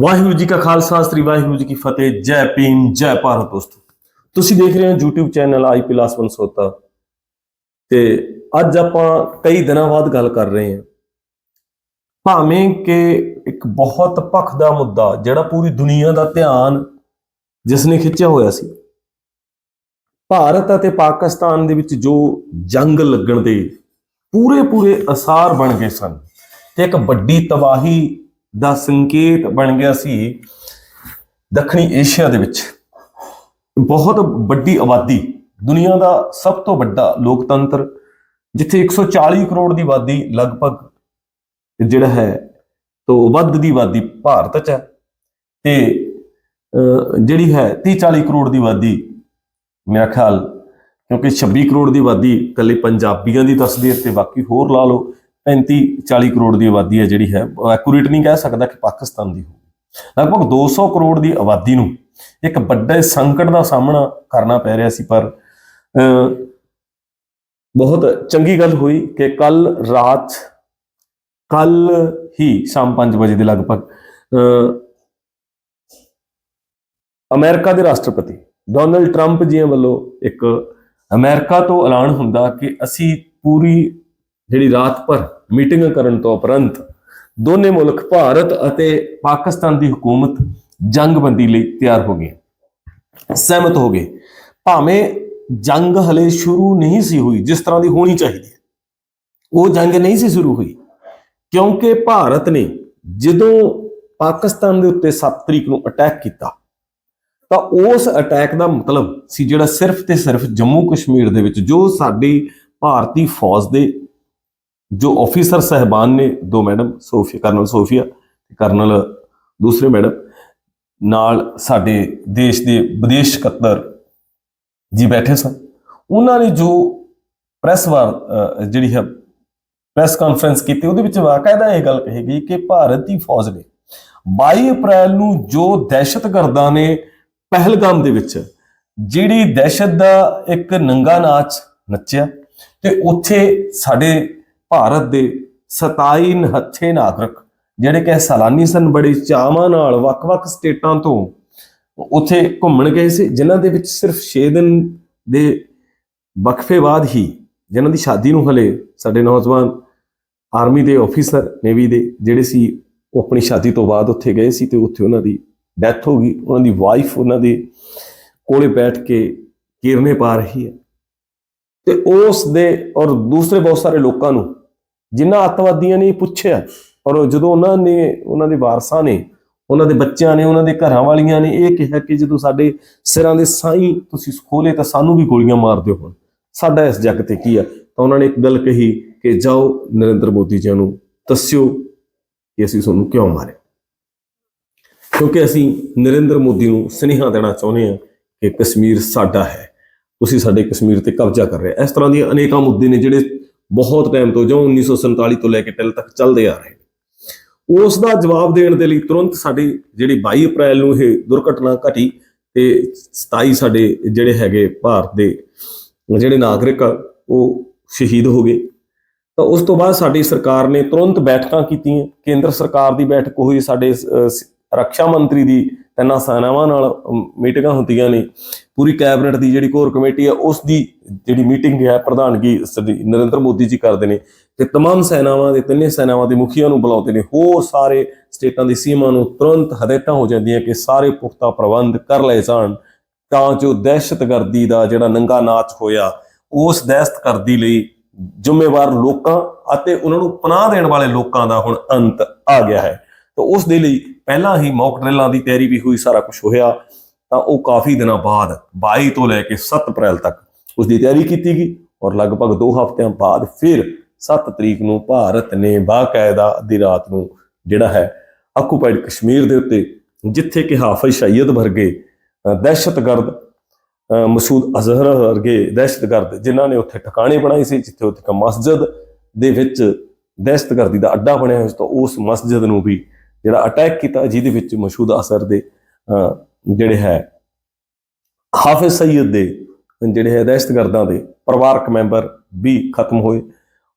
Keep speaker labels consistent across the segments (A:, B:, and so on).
A: ਵਾਹਿਗੁਰੂ ਜੀ ਕਾ ਖਾਲਸਾ, ਸ੍ਰੀ ਵਾਹਿਗੁਰੂ ਜੀ ਕੀ ਫਤਿਹ। ਜੈ ਭੀਮ, ਜੈ ਭਾਰਤ ਦੋਸਤੋ। ਤੁਸੀਂ ਦੇਖ ਰਹੇ ਹੋ YouTube ਚੈਨਲ ਆਈ ਲਾਸਵਨ ਸੋਤਾ ਤੇ ਅੱਜ ਆਪਾਂ ਕਈ ਦਿਨਾਂ ਬਾਅਦ ਗੱਲ ਕਰ ਰਹੇ ਹਾਂ। ਭਾਵੇਂ ਕਿ ਇੱਕ ਬਹੁਤ ਪੱਖ ਦਾ ਮੁੱਦਾ, ਜਿਹੜਾ ਪੂਰੀ ਦੁਨੀਆ ਦਾ ਧਿਆਨ ਜਿਸ ਨੇ ਖਿੱਚਿਆ ਹੋਇਆ ਸੀ, ਭਾਰਤ ਅਤੇ ਪਾਕਿਸਤਾਨ ਦੇ ਵਿੱਚ ਜੋ ਜੰਗ ਲੱਗਣ ਦੇ ਪੂਰੇ ਪੂਰੇ ਅਸਾਰ ਬਣ ਗਏ ਸਨ, ਤੇ ਇੱਕ ਵੱਡੀ ਤਬਾਹੀ ਦਾ ਸੰਕੇਤ ਬਣ ਗਿਆ ਸੀ ਦੱਖਣੀ ਏਸ਼ੀਆ ਦੇ ਵਿੱਚ। ਬਹੁਤ ਵੱਡੀ ਆਬਾਦੀ ਦੁਨੀਆ ਦਾ ਸਭ ਤੋਂ ਵੱਡਾ ਲੋਕਤੰਤਰ ਜਿੱਥੇ 140 ਕਰੋੜ ਦੀ ਆਬਾਦੀ ਲਗਭਗ ਜਿਹੜਾ ਹੈ ਤੋਂ ਵੱਧ ਦੀ ਆਬਾਦੀ ਭਾਰਤ 'ਚ ਹੈ ਤੇ ਅਹ, ਜਿਹੜੀ ਹੈ 30 40 ਕਰੋੜ ਦੀ ਆਬਾਦੀ ਮੇਰਾ ਖਿਆਲ ਕਿਉਂਕਿ 26 ਕਰੋੜ ਦੀ ਆਬਾਦੀ ਇਕੱਲੇ ਪੰਜਾਬੀਆਂ ਦੀ ਦੱਸਦੀ ਹੈ ਤੇ ਬਾਕੀ ਹੋਰ ਲਾ ਲਓ 35 40 ਕਰੋੜ ਦੀ ਆਬਾਦੀ ਹੈ ਜਿਹੜੀ ਹੈ ਐਕੂਰੇਟ ਨਹੀਂ ਕਹਿ ਸਕਦਾ ਕਿ ਪਾਕਿਸਤਾਨ ਦੀ ਹੋਵੇ ਲਗਭਗ 200 ਕਰੋੜ ਦੀ ਆਬਾਦੀ ਨੂੰ ਇੱਕ ਵੱਡੇ ਸੰਕਟ ਦਾ ਸਾਹਮਣਾ ਕਰਨਾ ਪੈ ਰਿਹਾ ਸੀ ਪਰ ਅਹ, ਬਹੁਤ ਚੰਗੀ ਗੱਲ ਹੋਈ ਕਿ ਕੱਲ ਰਾਤ ਕੱਲ ਹੀ ਸ਼ਾਮ 5 ਵਜੇ ਦੇ ਲਗਭਗ ਅਹ, ਅਮਰੀਕਾ ਦੇ ਰਾਸ਼ਟਰਪਤੀ ਡੋਨਲਡ ਟਰੰਪ ਜੀ ਵੱਲੋਂ ਇੱਕ ਅਮਰੀਕਾ ਤੋਂ ਐਲਾਨ ਹੁੰਦਾ ਕਿ ਅਸੀਂ ਪੂਰੀ ਜਿਹੜੀ ਰਾਤ ਭਰ ਮੀਟਿੰਗ ਕਰਨ ਤੋਂ ਉਪਰੰਤ ਦੋਨੇ ਮੁਲਕ ਭਾਰਤ ਅਤੇ ਪਾਕਿਸਤਾਨ ਦੀ ਹਕੂਮਤ ਜੰਗਬੰਦੀ ਲਈ ਤਿਆਰ ਹੋ ਗਏ। ਸਹਿਮਤ ਹੋ ਗਏ। ਭਾਵੇਂ ਜੰਗ ਹਲੇ ਸ਼ੁਰੂ ਨਹੀਂ ਸੀ ਹੋਈ, ਜਿਸ ਤਰ੍ਹਾਂ ਦੀ ਹੋਣੀ ਚਾਹੀਦੀ ਉਹ ਜੰਗ ਨਹੀਂ ਸੀ ਸ਼ੁਰੂ ਹੋਈ, ਕਿਉਂਕਿ ਭਾਰਤ ਨੇ ਜਦੋਂ ਪਾਕਿਸਤਾਨ ਦੇ ਉੱਤੇ 7 ਤਰੀਕ ਨੂੰ ਅਟੈਕ ਕੀਤਾ, ਤਾਂ ਉਸ ਅਟੈਕ ਦਾ ਮਤਲਬ ਸੀ ਜਿਹੜਾ ਸਿਰਫ ਤੇ ਸਿਰਫ ਜੰਮੂ ਕਸ਼ਮੀਰ ਦੇ ਵਿੱਚ, ਜੋ ਸਾਡੀ ਭਾਰਤੀ ਫੌਜ ਦੇ ਜੋ ਆਫੀਸਰ ਸਹਿਬਾਨ ਨੇ ਦੋ ਮੈਡਮ ਸੋਫੀਆ, ਕਰਨਲ ਸੋਫੀਆ ਤੇ ਕਰਨਲ ਦੂਸਰੇ ਮੈਡਮ ਨਾਲ ਸਾਡੇ ਦੇਸ਼ ਦੇ ਵਿਦੇਸ਼ ਸਕੱਤਰ ਜੀ ਬੈਠੇ ਸਨ। ਉਹਨਾਂ ਨੇ ਜੋ ਪ੍ਰੈਸ ਵਾਰ ਜਿਹੜੀ ਹੈ ਪ੍ਰੈਸ ਕਾਨਫਰੰਸ ਕੀਤੀ, ਉਹਦੇ ਵਿੱਚ ਵਾਕਾਇਦਾ ਇਹ ਗੱਲ ਕਹੀ ਗਈ ਕਿ ਭਾਰਤ ਦੀ ਫੌਜ ਨੇ 22 ਅਪ੍ਰੈਲ ਨੂੰ ਜੋ ਦਹਿਸ਼ਤਗਰਦਾਂ ਨੇ ਪਹਿਲਗਾਮ ਦੇ ਵਿੱਚ, ਜਿਹੜੀ ਦਹਿਸ਼ਤ ਦਾ ਇੱਕ ਨੰਗਾ ਨਾਚ ਨੱਚਿਆ ਤੇ ਉੱਥੇ ਸਾਡੇ ਭਾਰਤ ਦੇ 27 ਨਹੱਥੇ ਨਾਗਰਿਕ, ਜਿਹੜੇ ਕਿ ਸੈਲਾਨੀ ਸਨ, ਬੜੇ ਚਾਵਾਂ ਨਾਲ ਵੱਖ-ਵੱਖ ਸਟੇਟਾਂ ਤੋਂ ਉੱਥੇ ਘੁੰਮਣ ਗਏ ਸੀ, ਜਿਨ੍ਹਾਂ ਦੇ ਵਿੱਚ ਸਿਰਫ 6 ਦਿਨ ਦੇ ਵਕਫੇ ਬਾਅਦ ਹੀ ਜਿਨ੍ਹਾਂ ਦੀ ਸ਼ਾਦੀ ਨੂੰ ਹਲੇ ਸਾਡੇ ਨੌਜਵਾਨ ਆਰਮੀ ਦੇ ਆਫੀਸਰ ਨੇਵੀ ਦੇ ਜਿਹੜੇ ਸੀ, ਉਹ ਆਪਣੀ ਸ਼ਾਦੀ ਤੋਂ ਬਾਅਦ ਉੱਥੇ ਗਏ ਸੀ ਤੇ ਉੱਥੇ ਉਹਨਾਂ ਦੀ ਡੈਥ ਹੋ ਗਈ, ਉਹਨਾਂ ਦੀ ਵਾਈਫ ਉਹਨਾਂ ਦੇ ਕੋਲੇ ਬੈਠ ਕੇ ਕੀਰਨੇ ਪਾ ਰਹੀ ਹੈ। ਤੇ ਉਸ ਦੇ ਔਰ ਦੂਸਰੇ ਬਹੁਤ ਸਾਰੇ ਲੋਕਾਂ ਨੂੰ ਜਿਨ੍ਹਾਂ ਅੱਤਵਾਦੀਆਂ ਨੇ ਪੁੱਛਿਆ, ਔਰ ਜਦੋਂ ਉਹਨਾਂ ਨੇ, ਉਹਨਾਂ ਦੇ ਵਾਰਸਾਂ ਨੇ, ਉਹਨਾਂ ਦੇ ਬੱਚਿਆਂ ਨੇ, ਉਹਨਾਂ ਦੇ ਘਰਾਂ ਵਾਲੀਆਂ ਨੇ ਇਹ ਕਿਹਾ ਕਿ ਜਦੋਂ ਸਾਡੇ ਸਿਰਾਂ ਦੇ ਸਾਈ ਤੁਸੀਂ ਖੋਲੇ ਤਾਂ ਸਾਨੂੰ ਵੀ ਗੋਲੀਆਂ ਮਾਰ ਦਿਓ ਹੁਣ। ਸਾਡਾ ਇਸ ਜੱਗ ਤੇ ਕੀ ਆ? ਤਾਂ ਉਹਨਾਂ ਨੇ ਇੱਕ ਗੱਲ ਕਹੀ ਕਿ ਜਾਓ ਨਰਿੰਦਰ ਮੋਦੀ ਜੀ ਨੂੰ ਦੱਸਿਓ ਕਿ ਅਸੀਂ ਤੁਹਾਨੂੰ ਕਿਉਂ ਮਾਰਿਆ ਕਿਉਂਕਿ ਅਸੀਂ ਨਰਿੰਦਰ ਮੋਦੀ ਨੂੰ ਸੁਨੇਹਾ ਦੇਣਾ ਚਾਹੁੰਦੇ ਹਾਂ ਕਿ ਕਸ਼ਮੀਰ ਸਾਡਾ ਹੈ। ਤੁਸੀਂ ਸਾਡੇ ਕਸ਼ਮੀਰ ਤੇ ਕਬਜ਼ਾ ਕਰ ਰਹੇ ਹੋ। ਇਸ ਤਰ੍ਹਾਂ ਦੀਆਂ ਅਨੇਕਾਂ ਮੁੱਦੇ ਨੇ ਜਿਹੜੇ ਬਹੁਤ ਟਾਈਮ ਤੋਂ ਜਾਂ 1947 ਤੋਂ ਲੈ ਕੇ ਟਿਲ ਤੱਕ ਚੱਲਦੇ ਆ ਰਹੇ ਨੇ। ਉਸ ਦਾ ਜਵਾਬ ਦੇਣ ਦੇ ਲਈ ਤੁਰੰਤ ਸਾਡੀ ਜਿਹੜੀ 22 ਅਪ੍ਰੈਲ ਨੂੰ ਇਹ ਦੁਰਘਟਨਾ ਘਟੀ ਤੇ 27 ਸਾਡੇ ਜਿਹੜੇ ਹੈਗੇ ਭਾਰਤ ਦੇ ਜਿਹੜੇ ਨਾਗਰਿਕ ਆ, ਉਹ ਸ਼ਹੀਦ ਹੋ ਗਏ। ਤਾਂ ਉਸ ਤੋਂ ਬਾਅਦ ਸਾਡੀ ਸਰਕਾਰ ਨੇ ਤੁਰੰਤ ਬੈਠਕਾਂ ਕੀਤੀਆਂ। ਕੇਂਦਰ ਸਰਕਾਰ ਦੀ ਬੈਠਕ ਹੋਈ ਸਾਡੇ ਰੱਖਿਆ ਮੰਤਰੀ ਦੀ ਤਿੰਨਾਂ ਸੈਨਾਵਾਂ ਨਾਲ ਅਮ, ਮੀਟਿੰਗਾਂ ਹੁੰਦੀਆਂ ਨੇ ਪੂਰੀ ਕੈਬਨਿਟ ਦੀ ਜਿਹੜੀ ਕੋਰ ਕਮੇਟੀ ਆ ਉਸ ਦੀ ਜਿਹੜੀ ਮੀਟਿੰਗ ਹੈ ਪ੍ਰਧਾਨਗੀ ਸ੍ਰੀ ਨਰਿੰਦਰ ਮੋਦੀ ਜੀ ਕਰਦੇ ਨੇ ਤੇ तमाम ਸੈਨਾਵਾਂ ਦੇ ਤਿੰਨੇ ਸੈਨਾਵਾਂ ਦੇ ਮੁਖੀਆਂ ਨੂੰ ਬੁਲਾਉਂਦੇ ਨੇ ਹੋਰ ਸਾਰੇ ਸਟੇਟਾਂ ਦੀ ਸੀਮਾ ਨੂੰ ਤੁਰੰਤ ਹਦਾਇਤਾਂ ਹੋ ਜਾਂਦੀਆਂ ਕਿ ਸਾਰੇ ਪੁਖਤਾ ਪ੍ਰਬੰਧ ਕਰ ਲਏ ਜਾਣ ਤਾਂ ਜੋ ਦਹਿਸ਼ਤਗਰਦੀ ਦਾ ਜਿਹੜਾ ਨੰਗਾ ਨਾਚ ਹੋਇਆ ਉਸ ਦਹਿਸ਼ਤਗਰਦੀ ਲਈ ਜ਼ਿੰਮੇਵਾਰ ਲੋਕਾਂ ਅਤੇ ਉਹਨਾਂ ਨੂੰ ਪਨਾਹ ਦੇਣ ਵਾਲੇ ਲੋਕਾਂ ਦਾ ਹੁਣ ਅੰਤ ਆ ਗਿਆ ਹੈ ਤਾਂ ਉਸ ਦੇ ਲਈ ਪਹਿਲਾਂ ਹੀ ਮੌਕ ਡਰਿਲਾਂ ਦੀ ਤਿਆਰੀ ਵੀ ਹੋਈ, ਸਾਰਾ ਕੁਝ ਹੋਇਆ, ਤਾਂ ਉਹ ਕਾਫੀ ਦਿਨਾਂ ਬਾਅਦ 22 ਤੋਂ ਲੈ ਕੇ 7 ਅਪ੍ਰੈਲ ਤੱਕ ਉਸ ਦੀ ਤਿਆਰੀ ਕੀਤੀ ਗਈ ਔਰ ਲਗਭਗ 2 ਹਫ਼ਤਿਆਂ ਬਾਅਦ ਫਿਰ 7 ਤਰੀਕ ਨੂੰ ਭਾਰਤ ਨੇ ਬਾਕਾਇਦਾ ਅੱਧੀ ਰਾਤ ਨੂੰ ਜਿਹੜਾ ਹੈ ਆਕੂਪਾਈਡ ਕਸ਼ਮੀਰ ਦੇ ਉੱਤੇ, ਜਿੱਥੇ ਕਿ ਹਾਫਿਜ਼ ਸੈਯਦ ਵਰਗੇ ਦਹਿਸ਼ਤਗਰਦ ਮਸੂਦ ਅਜ਼ਹਰ ਵਰਗੇ ਦਹਿਸ਼ਤਗਰਦ ਜਿਨ੍ਹਾਂ ਨੇ ਉੱਥੇ ਠਿਕਾਣੇ ਬਣਾਏ ਸੀ, ਜਿੱਥੇ ਉੱਥੇ ਇੱਕ ਮਸਜਿਦ ਦੇ ਵਿੱਚ ਦਹਿਸ਼ਤਗਰਦੀ ਦਾ ਅੱਡਾ ਬਣਿਆ ਹੋਇਆ ਸੀ, ਤਾਂ ਉਸ ਮਸਜਿਦ ਨੂੰ ਵੀ ਜਿਹੜਾ ਅਟੈਕ ਕੀਤਾ ਜਿਹਦੇ ਵਿੱਚ ਮਸੂਦ ਅਸਰ ਦੇ ਅ, ਜਿਹੜੇ ਹੈ ਹਾਫਿਜ਼ ਸੈਯਦ ਦੇ ਜਿਹੜੇ ਹੈ ਦਹਿਸ਼ਤਗਰਦਾਂ ਦੇ ਪਰਿਵਾਰਕ ਮੈਂਬਰ ਵੀ ਖਤਮ ਹੋਏ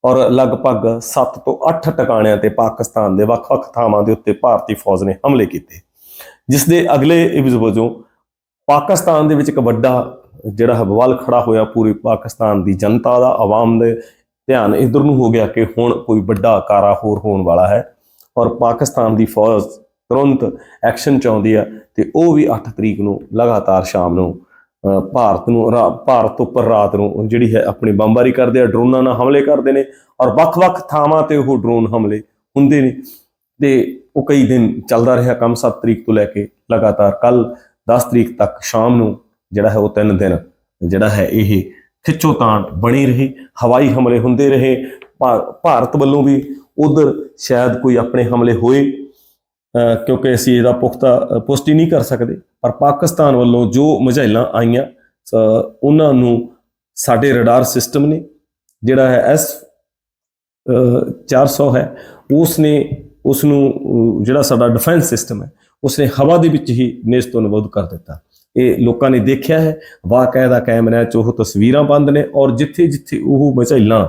A: ਔਰ ਲਗਭਗ 7 ਤੋਂ 8 ਟਿਕਾਣਿਆਂ ਤੇ ਪਾਕਿਸਤਾਨ ਦੇ ਵੱਖ-ਵੱਖ ਥਾਵਾਂ ਦੇ ਉੱਤੇ ਭਾਰਤੀ ਫੌਜ ਨੇ ਹਮਲੇ ਕੀਤੇ। ਜਿਸ ਦੇ ਅਗਲੇ ਇਵਜ਼ ਵਜੋਂ ਪਾਕਿਸਤਾਨ ਦੇ ਵਿੱਚ ਇੱਕ ਵੱਡਾ ਜਿਹੜਾ ਹੈ ਖੜਾ ਹੋਇਆ ਪੂਰੇ ਪਾਕਿਸਤਾਨ ਦੀ ਜਨਤਾ ਦਾ ਆਵਾਮ ਦੇ ਧਿਆਨ ਇਧਰ ਨੂੰ ਹੋ ਗਿਆ ਕਿ ਹੁਣ ਕੋਈ ਵੱਡਾ ਕਾਰਾ ਹੋਰ ਹੋਣ ਵਾਲਾ ਹੈ। ਔਰ ਪਾਕਿਸਤਾਨ ਦੀ ਫੌਜ ਤੁਰੰਤ ਐਕਸ਼ਨ ਚਾਹੁੰਦੀ ਆ ਤੇ ਉਹ ਵੀ 8 ਤਰੀਕ ਨੂੰ ਲਗਾਤਾਰ ਸ਼ਾਮ ਨੂੰ ਭਾਰਤ ਨੂੰ ਰਾ- ਭਾਰਤ ਉੱਪਰ ਰਾਤ ਨੂੰ ਜਿਹੜੀ ਹੈ ਆਪਣੀ ਬੰਬਾਰੀ ਕਰਦੇ ਆ, ਡਰੋਨਾਂ ਨਾਲ ਹਮਲੇ ਕਰਦੇ ਨੇ ਔਰ ਵੱਖ-ਵੱਖ ਥਾਵਾਂ ਤੇ ਉਹ ਡਰੋਨ ਹਮਲੇ ਹੁੰਦੇ ਨੇ। ਤੇ ਉਹ ਕਈ ਦਿਨ ਚੱਲਦਾ ਰਿਹਾ ਕੰਮ 7 ਤਰੀਕ ਤੋਂ ਲੈ ਕੇ ਲਗਾਤਾਰ ਕੱਲ 10 ਤਰੀਕ ਤੱਕ ਸ਼ਾਮ ਨੂੰ ਜਿਹੜਾ ਹੈ ਉਹ ਤਿੰਨ ਦਿਨ ਜਿਹੜਾ ਹੈ ਇਹ ਖਿੱਚੋ ਖਿੱਚੋਤਾਣ ਬਣੀ ਰਹੀ, ਹਵਾਈ ਹਮਲੇ ਹੁੰਦੇ ਰਹੇ ਭਾਰਤ ਵੱਲੋਂ ਵੀ ਉਧਰ ਸ਼ਾਇਦ ਕੋਈ ਆਪਣੇ ਹਮਲੇ ਹੋਏ ਕਿਉਂਕਿ ਅਸੀਂ ਇਹਦਾ ਪੁਖਤਾ ਪੁਸ਼ਟੀ ਨਹੀਂ ਕਰ ਸਕਦੇ। ਪਰ ਪਾਕਿਸਤਾਨ ਵੱਲੋਂ ਜੋ ਮਝੈਲਾਂ ਆਈਆਂ ਉਹਨਾਂ ਨੂੰ ਸਾਡੇ ਰਡਾਰ ਸਿਸਟਮ ਨੇ, ਜਿਹੜਾ ਹੈ ਐਸ 400 ਹੈ ਉਸ ਨੇ ਉਸ ਨੂੰ ਜਿਹੜਾ ਸਾਡਾ ਡਿਫੈਂਸ ਸਿਸਟਮ ਹੈ ਉਸ ਨੇ ਹਵਾ ਦੇ ਵਿੱਚ ਹੀ ਨੇਸਤੋਂ ਨਬੂਦ ਕਰ ਦਿੱਤਾ। ਇਹ ਲੋਕਾਂ ਨੇ ਦੇਖਿਆ ਹੈ ਵਾਕਾਇਦਾ ਕੈਮਰਿਆਂ 'ਚ ਉਹ ਤਸਵੀਰਾਂ ਬੰਦ ਨੇ, ਔਰ ਜਿੱਥੇ ਜਿੱਥੇ ਉਹ ਮਝੈਲਾਂ